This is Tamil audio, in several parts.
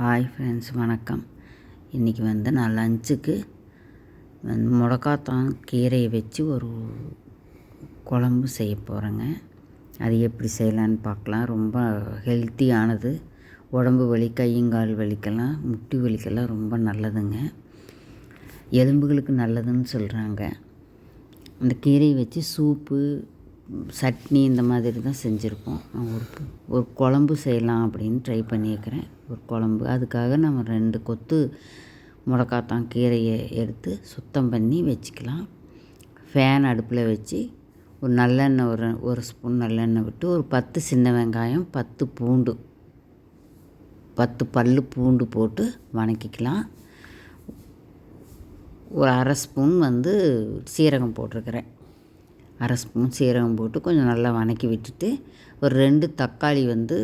ஹாய் ஃப்ரெண்ட்ஸ் வணக்கம். இன்றைக்கி வந்து நான் லஞ்சுக்கு வந்து முடக்காத்தான் கீரையை வச்சு ஒரு குழம்பு செய்ய போகிறேங்க அது எப்படி செய்யலான்னு பார்க்கலாம். ரொம்ப ஹெல்த்தியானது உடம்பு வலி கையங்கால் வலிக்கெல்லாம் முட்டி வலிக்கெல்லாம் ரொம்ப நல்லதுங்க. எலும்புகளுக்கு நல்லதுன்னு சொல்கிறாங்க அந்த கீரையை வச்சு சூப்பு சட்னி இந்த மாதிரி தான் செஞ்சுருக்கோம். நான் ஒரு ஒரு குழம்பு செய்யலாம் அப்படின்னு ட்ரை பண்ணியிருக்கிறேன். ஒரு குழம்பு. அதுக்காக நம்ம ரெண்டு கொத்து முடக்காத்தான் கீரையை எடுத்து சுத்தம் பண்ணி வச்சுக்கலாம். ஃபேன் அடுப்பில் வச்சு ஒரு நல்லெண்ணெய் ஒரு ஒரு ஸ்பூன் நல்லெண்ணெய் விட்டு ஒரு பத்து சின்ன வெங்காயம் பத்து பூண்டு பத்து பல் பூண்டு போட்டு வணக்கிக்கலாம். ஒரு அரை ஸ்பூன் வந்து சீரகம் போட்டிருக்கிறேன். அரை ஸ்பூன் சீரகம் போட்டு கொஞ்சம் நல்லா வணக்கி விட்டுட்டு ஒரு ரெண்டு தக்காளி வந்து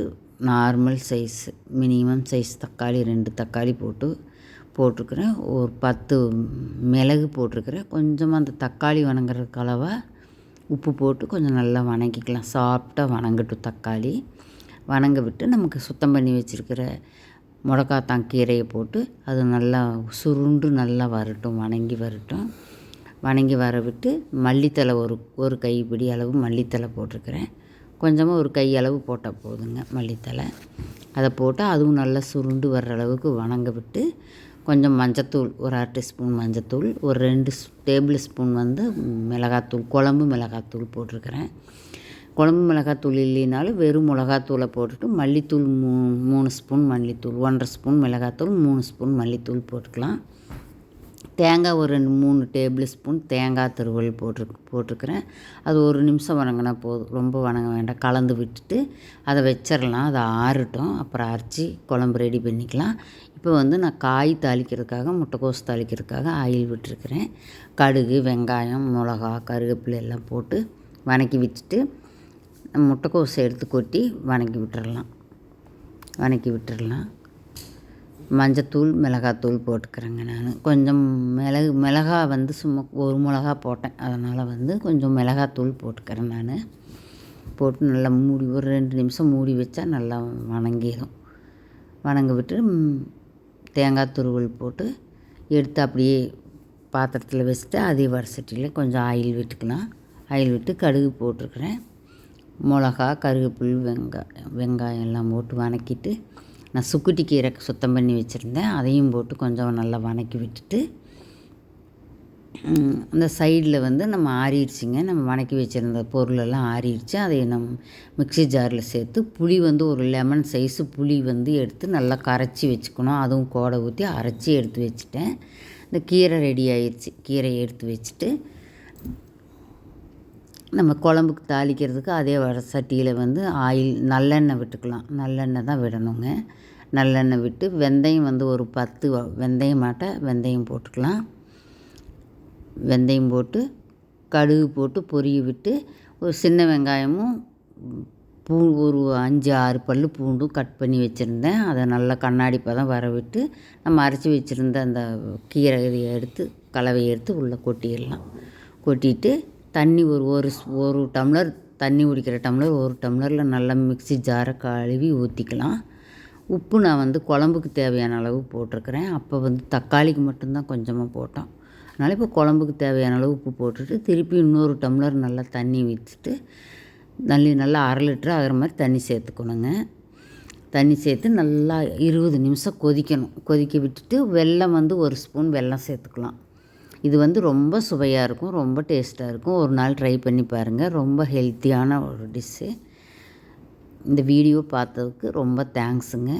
நார்மல் சைஸ் மினிமம் சைஸ் தக்காளி ரெண்டு தக்காளி போட்டு போட்டிருக்கிறேன். ஒரு பத்து மிளகு போட்டிருக்கிறேன். கொஞ்சமாக அந்த தக்காளி வணங்குறதுக்கு அளவாக உப்பு போட்டு கொஞ்சம் நல்லா வணங்கிக்கலாம். சாஃப்டாக வணங்கட்டும் தக்காளி. வணங்க விட்டு நமக்கு சுத்தம் பண்ணி வச்சுருக்கிற முடக்காத்தான் கீரையை போட்டு அது நல்லா சுருண்டு நல்லா வரட்டும் வணங்கி வரட்டும். வணங்கி வர விட்டு மல்லித்தலை ஒரு ஒரு கைப்பிடி அளவு மல்லித்தலை போட்டிருக்கிறேன். கொஞ்சமாக ஒரு கை அளவு போட்டால் போதுங்க மல்லித்தலை அதை போட்டு அதுவும் நல்லா சுருண்டு வர்ற அளவுக்கு வணங்க விட்டு கொஞ்சம் மஞ்சத்தூள் ஒரு அரை டீஸ்பூன் மஞ்சத்தூள் ஒரு ரெண்டு டேபிள் ஸ்பூன் வந்து மிளகாத்தூள் குழம்பு மிளகாத்தூள் போட்டிருக்கிறேன். குழம்பு மிளகாத்தூள் இல்லைனாலும் வெறும் மிளகாத்தூளை போட்டுட்டு மல்லித்தூள் மூ மூணு ஸ்பூன் மல்லித்தூள் ஒன்றரை ஸ்பூன் மிளகாத்தூள் மூணு ஸ்பூன் மல்லித்தூள் போட்டுக்கலாம். தேங்காய் ஒரு ரெண்டு மூணு டேபிள் ஸ்பூன் தேங்காய் துருவல் போட்டு போட்டிருக்கிறேன் அது ஒரு நிமிஷம் வணங்கினா போதும். ரொம்ப வணங்க வேண்டாம். கலந்து விட்டுட்டு அதை வச்சிடலாம் அதை ஆறட்டும். அப்புறம் அரைச்சி குழம்பு ரெடி பண்ணிக்கலாம். இப்போ வந்து நான் காய் தாளிக்கிறதுக்காக முட்டைக்கோஸ் தாளிக்கிறதுக்காக ஆயில் விட்டுருக்கிறேன். கடுகு வெங்காயம் மிளகா கருவேப்பிலை எல்லாம் போட்டு வணக்கி விட்டுட்டு முட்டைக்கோஸ் எடுத்து கொட்டி வணக்கி விட்டுறலாம். வணக்கி விட்டுறலாம். மஞ்சத்தூள் மிளகாத்தூள் போட்டுக்கிறேங்க நான். கொஞ்சம் மிளகு மிளகா வந்து சும்மா ஒரு மிளகா போட்டேன். அதனால் வந்து கொஞ்சம் மிளகாத்தூள் போட்டுக்கிறேன் நான். போட்டு நல்லா மூடி ஒரு ரெண்டு நிமிஷம் மூடி வச்சா நல்லா வணங்கிடும் வணங்க விட்டு தேங்காய் துருவல் போட்டு எடுத்து அப்படியே பாத்திரத்தில் வச்சுட்டு அதே வடசட்டியில் கொஞ்சம் ஆயில் விட்டுக்கலாம். ஆயில் விட்டு கடுகு போட்டிருக்கிறேன் மிளகா கருவேப்பில் வெங்காயம் வெங்காயம் எல்லாம் போட்டு வணக்கிட்டு நான் சுக்குட்டி கீரை சுத்தம் பண்ணி வச்சுருந்தேன். அதையும் போட்டு கொஞ்சம் நல்லா வணக்கி விட்டுட்டு அந்த சைடில் வந்து நம்ம ஆறிடுச்சிங்க. நம்ம வணக்கி வச்சுருந்த பொருளெல்லாம் ஆறிடுச்சு. அதை நம்ம மிக்சி ஜாரில் சேர்த்து புளி வந்து ஒரு லெமன் சைஸு புளி வந்து எடுத்து நல்லா கரைச்சி வச்சுக்கணும். அதுவும் கோடை ஊற்றி அரைச்சி எடுத்து வச்சுட்டேன். இந்த கீரை ரெடி ஆயிடுச்சு. கீரையை எடுத்து வச்சுட்டு நம்ம குழம்புக்கு தாளிக்கிறதுக்கு அதே வர சட்டியில் வந்து ஆயில் நல்லெண்ணெய் விட்டுக்கலாம். நல்லெண்ணெய் தான் விடணுங்க. நல்லெண்ணெய் விட்டு வெந்தயம் வந்து ஒரு பத்து வெந்தயம் மாட்டை வெந்தயம் போட்டுக்கலாம். வெந்தயம் போட்டு கடுகு போட்டு பொரிய விட்டு ஒரு சின்ன வெங்காயமும் பூ ஒரு அஞ்சு ஆறு பல் பூண்டும் கட் பண்ணி வச்சுருந்தேன். அதை நல்லா கண்ணாடி பதம் வர விட்டு நம்ம அரைச்சி வச்சுருந்த அந்த கீரை எடுத்து கலவையை எடுத்து உள்ளே கொட்டிடலாம். கொட்டிட்டு தண்ணி ஒரு ஒரு ஒரு டம்ளர் தண்ணி குடிக்கிற டம்ளர் ஒரு டம்ளரில் நல்லா மிக்சி ஜாரை கழுவி ஊற்றிக்கலாம் உப்பு நான் வந்து குழம்புக்கு தேவையான அளவு போட்டிருக்கிறேன். அப்போ வந்து தக்காளிக்கு மட்டும்தான் கொஞ்சமாக போட்டோம். அதனால் இப்போ குழம்புக்கு தேவையான அளவு உப்பு போட்டுட்டு திருப்பி இன்னொரு டம்ளர் நல்லா தண்ணி வச்சுட்டு நல்லி நல்லா அரை லிட்டர் ஆகிற மாதிரி தண்ணி சேர்த்துக்கணுங்க. தண்ணி சேர்த்து நல்லா இருபது நிமிஷம் கொதிக்கணும். கொதிக்க விட்டுட்டு வெல்லம் வந்து ஒரு ஸ்பூன் வெல்லம் சேர்த்துக்கலாம். இது வந்து ரொம்ப சுவையாக இருக்கும் ரொம்ப டேஸ்ட்டாக இருக்கும். ஒரு நாள் ட்ரை பண்ணி பாருங்கள் ரொம்ப ஹெல்த்தியான ஒரு டிஷ்ஷு இந்த வீடியோ பார்த்ததுக்கு ரொம்ப தேங்க்ஸுங்க